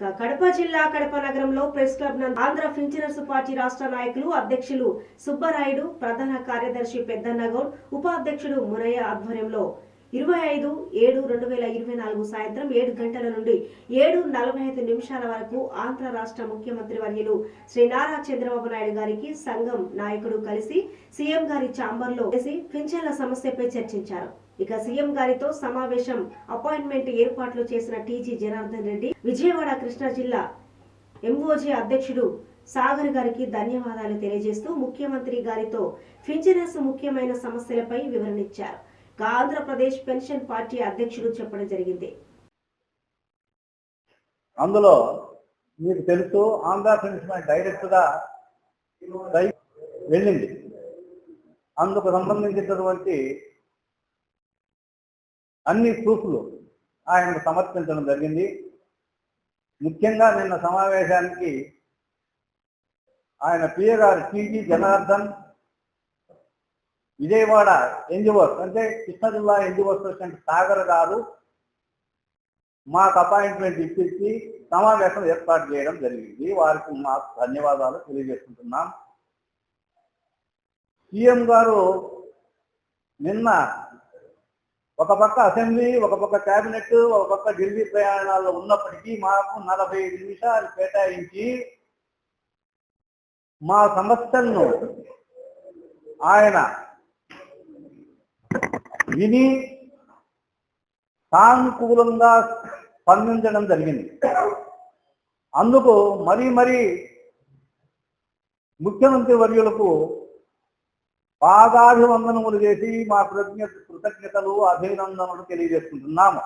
కడప జిల్లా కడప నగరంలో press club నందు ఆంధ్ర ఫించనర్స్ పార్టీ రాష్ట్ర నాయకులు అధ్యక్షులు సుబ్బరాయుడు ప్రధాన కార్యదర్శి పెద్దన్నగౌడ్ ఉపాధ్యక్షుడు మునయ్య ఆధ్వర్యంలో ఇరవై ఐదు ఏడు రెండు వేల ఇరవై నాలుగు సాయంత్రం ఏడు గంటల నుండి ఏడు నలభై ఐదు నిమిషాల వరకు ఆంధ్ర రాష్ట్ర ముఖ్యమంత్రి వర్యులు శ్రీ నారా చంద్రబాబు నాయుడు గారికి సంఘం నాయకుడు కలిసి సీఎం గారి ఛాంబర్లో కలిసి పింఛన్ల సమస్యపై చర్చించారు. ఇక సీఎం గారితో సమావేశం. అపాయింట్మెంట్ ఏర్పాట్లు చేసిన టీజీ జనార్దన్ రెడ్డి విజయవాడ కృష్ణా జిల్లా ఎంఓజీ అధ్యక్షుడు సాగర్ గారికి ధన్యవాదాలు తెలియజేస్తూ ముఖ్యమంత్రి గారితో ఫించనర్స్ ముఖ్యమైన సమస్యలపై వివరణిచ్చారు ఆంధ్రప్రదేశ్ పెన్షన్ పార్టీ అధ్యక్షుడు చెప్పడం జరిగింది. అందులో మీకు తెలుసు ఆంధ్ర పెన్షన్ డైరెక్ట్గా వెళ్ళింది. అందుకు సంబంధించినటువంటి అన్ని ప్రూఫ్లు ఆయనకు సమర్పించడం జరిగింది. ముఖ్యంగా నిన్న సమావేశానికి ఆయన పిఏ గారు టీజీ జనార్దన్ విజయవాడ ఎన్జిఓస్ అంటే కృష్ణా జిల్లా ఎన్జిఓస్ ప్రెసిడెంట్ సాగర్ గారు మాకు అపాయింట్మెంట్ ఇప్పించి సమావేశం ఏర్పాటు చేయడం జరిగింది. వారికి మాకు ధన్యవాదాలు తెలియజేసుకుంటున్నాం. సీఎం గారు నిన్న ఒక పక్క అసెంబ్లీ ఒక పక్క కేబినెట్ ఒక పక్క ఢిల్లీ ప్రయాణాల్లో ఉన్నప్పటికీ మాకు నలభై ఐదు నిమిషాలు కేటాయించి మా సమస్యలను ఆయన విని సానుకూలంగా స్పందించడం జరిగింది. అందుకు మరీ మరీ ముఖ్యమంత్రి వర్యులకు పాదాభివందనములు చేసి మా కృతజ్ఞత కృతజ్ఞతలు అభినందనలు తెలియజేసుకుంటున్నాము.